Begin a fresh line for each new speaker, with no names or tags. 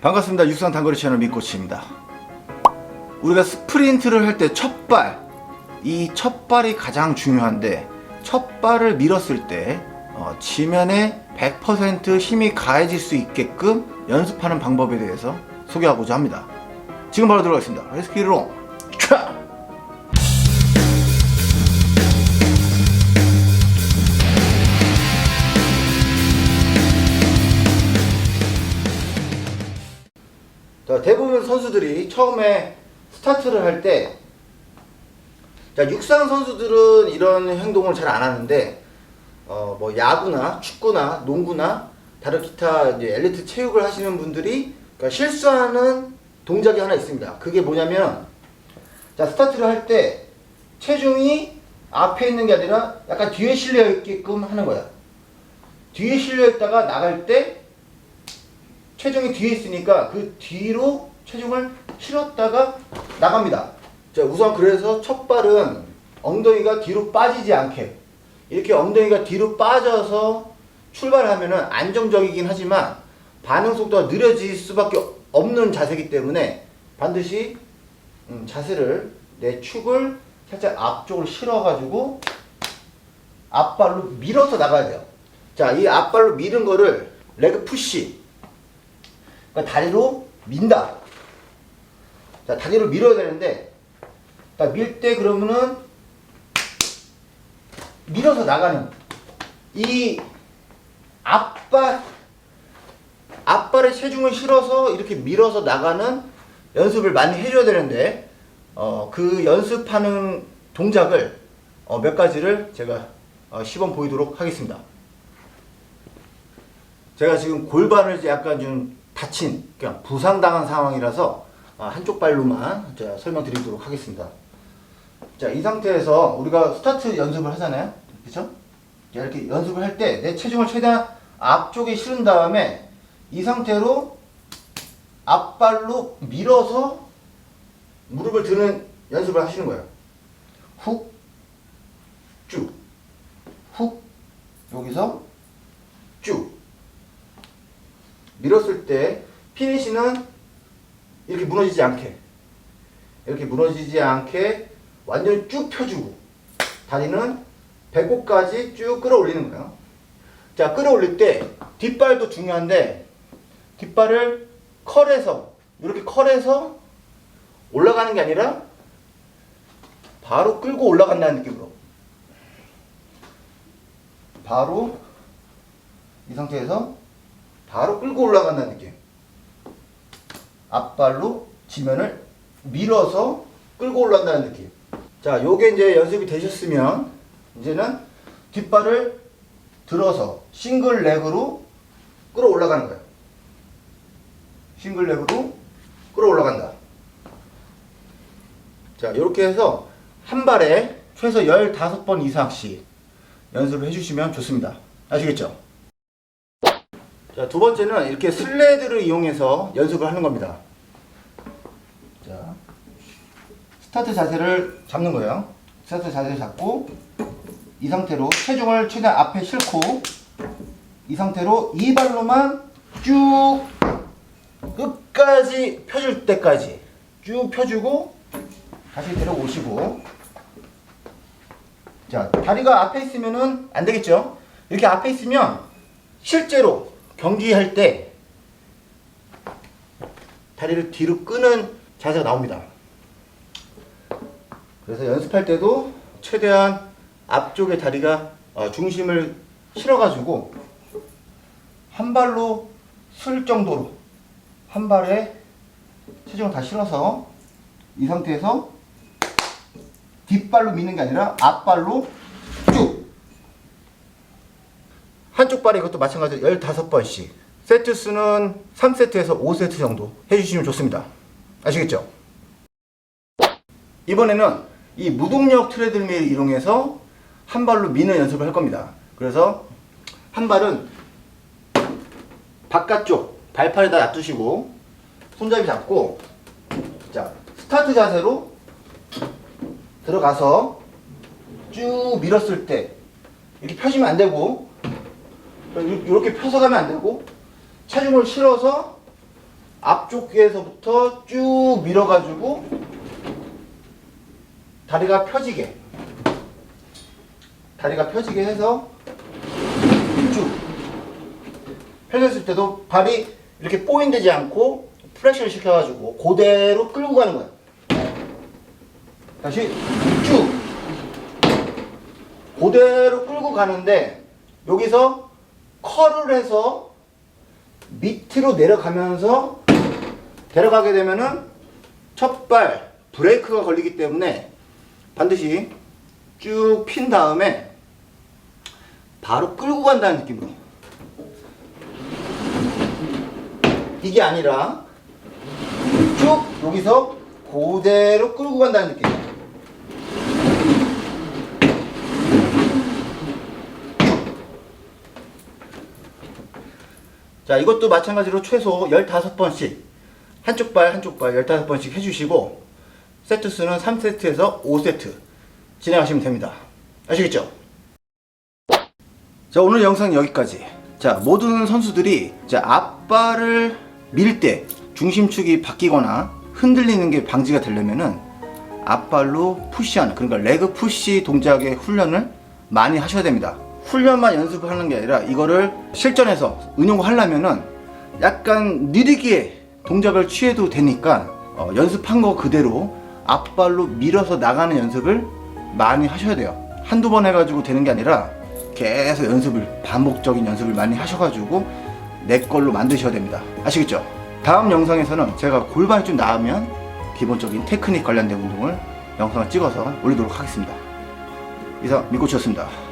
반갑습니다. 육상 단거리 채널 민코치입니다. 우리가 스프린트를 할 때 첫 발, 이 첫 발이 가장 중요한데 첫 발을 밀었을 때 어, 지면에 100% 힘이 가해질 수 있게끔 연습하는 방법에 대해서 소개하고자 합니다. 지금 바로 들어가겠습니다. 레스키로 선수들이 처음에 스타트를 할 때, 자, 육상 선수들은 이런 행동을 잘 안 하는데, 어, 뭐, 야구나 축구나 농구나 다른 기타 이제 엘리트 체육을 하시는 분들이 그러니까 실수하는 동작이 하나 있습니다. 그게 뭐냐면, 자, 스타트를 할 때 체중이 앞에 있는 게 아니라 약간 뒤에 실려 있게끔 하는 거야. 뒤에 실려 있다가 나갈 때 체중이 뒤에 있으니까 그 뒤로 체중을 실었다가 나갑니다. 자, 우선 그래서 첫 발은 엉덩이가 뒤로 빠지지 않게 이렇게 엉덩이가 뒤로 빠져서 출발하면은 안정적이긴 하지만 반응 속도가 느려질 수밖에 없는 자세이기 때문에 반드시 음, 자세를 내 축을 살짝 앞쪽으로 실어가지고 앞발로 밀어서 나가야 돼요. 자, 이 앞발로 미는 거를 레그 푸시 그러니까 다리로 민다. 자, 다리로 밀어야 되는데, 밀 때 그러면은, 밀어서 나가는, 이 앞발, 앞발에 체중을 실어서 이렇게 밀어서 나가는 연습을 많이 해줘야 되는데, 어, 그 연습하는 동작을 어, 몇 가지를 제가 어, 시범 보이도록 하겠습니다. 제가 지금 골반을 약간 좀 다친, 그냥 부상당한 상황이라서 아, 한쪽 발로만 설명드리도록 하겠습니다. 자, 이 상태에서 우리가 스타트 연습을 하잖아요. 자, 이렇게 연습을 할 때 내 체중을 최대한 앞쪽에 실은 다음에 이 상태로 앞발로 밀어서 무릎을 드는 연습을 하시는 거예요. 훅, 쭉, 훅, 여기서 쭉. 밀었을 때 피니시는 이렇게 무너지지 않게 이렇게 무너지지 않게 완전히 쭉 펴주고 다리는 배꼽까지 쭉 끌어올리는 거예요. 자 끌어올릴 때 뒷발도 중요한데 뒷발을 컬에서 이렇게 컬에서 올라가는 게 아니라 바로 끌고 올라간다는 느낌으로 바로 이 상태에서 바로 끌고 올라간다는 느낌. 앞발로 지면을 밀어서 끌고 올라간다는 느낌. 자, 요게 이제 연습이 되셨으면 이제는 뒷발을 들어서 싱글 렉으로 끌어 올라가는 거예요. 싱글 렉으로 끌어 올라간다. 자, 이렇게 해서 한 발에 최소 15번 이상씩 연습을 해주시면 좋습니다. 아시겠죠? 자, 두 번째는 이렇게 슬레드를 이용해서 연습을 하는 겁니다. 자, 스타트 자세를 잡는 거예요. 스타트 자세를 잡고 이 상태로 체중을 최대한 앞에 싣고 이 상태로 이 발로만 쭉 끝까지 펴줄 때까지 쭉 펴주고 다시 데려오시고 자 다리가 앞에 있으면은 안 되겠죠 이렇게 앞에 있으면 실제로 경기할 때 다리를 뒤로 끄는 자세가 나옵니다. 그래서 연습할 때도 최대한 앞쪽에 다리가 어, 중심을 실어가지고 한 발로 쓸 정도로 한 발에 체중을 다 실어서 이 상태에서 뒷발로 미는 게 아니라 앞발로 쭉 한쪽 발에 이것도 마찬가지로 15번씩. 세트 수는 3세트에서 5세트 정도 해주시면 좋습니다. 아시겠죠? 이번에는 이 무동력 트레드밀 이용해서 한 발로 미는 연습을 할 겁니다. 그래서 한 발은 바깥쪽 발판에다 놔두시고 손잡이 잡고 자 스타트 자세로 들어가서 쭉 밀었을 때 이렇게 펴시면 안 되고 이렇게 펴서 가면 안 되고 체중을 실어서 앞쪽에서부터 쭉 밀어가지고 다리가 펴지게 다리가 펴지게 해서 쭉 펴졌을 때도 발이 이렇게 뽀인되지 않고 프레셔를 시켜가지고 그대로 끌고 가는 거야. 다시 쭉 그대로 끌고 가는데 여기서 컬을 해서 밑으로 내려가면서 데려가게 되면은 첫 발 브레이크가 걸리기 때문에 반드시 쭉 핀 다음에 바로 끌고 간다는 느낌으로. 이게 아니라 쭉 여기서 그대로 끌고 간다는 느낌 자 이것도 마찬가지로 최소 15번씩 한쪽 발 한쪽 발 15번씩 해주시고 세트 수는 3세트에서 5세트 진행하시면 됩니다. 아시겠죠? 자 오늘 영상 여기까지. 자 모든 선수들이 자 앞발을 밀 때 중심축이 바뀌거나 흔들리는 게 방지가 되려면은 앞발로 푸시하는 그러니까 레그 푸시 동작의 훈련을 많이 하셔야 됩니다 훈련만 연습하는 게 아니라 이거를 실전에서 응용하려면은 약간 느리게 동작을 취해도 되니까 어, 연습한 거 그대로 앞발로 밀어서 나가는 연습을 많이 하셔야 돼요. 한두 번 해가지고 되는 게 아니라 계속 연습을 반복적인 연습을 많이 하셔가지고 내 걸로 만드셔야 됩니다. 아시겠죠? 다음 영상에서는 제가 골반이 좀 나으면 기본적인 테크닉 관련된 운동을 영상을 찍어서 올리도록 하겠습니다. 이상 미코치였습니다.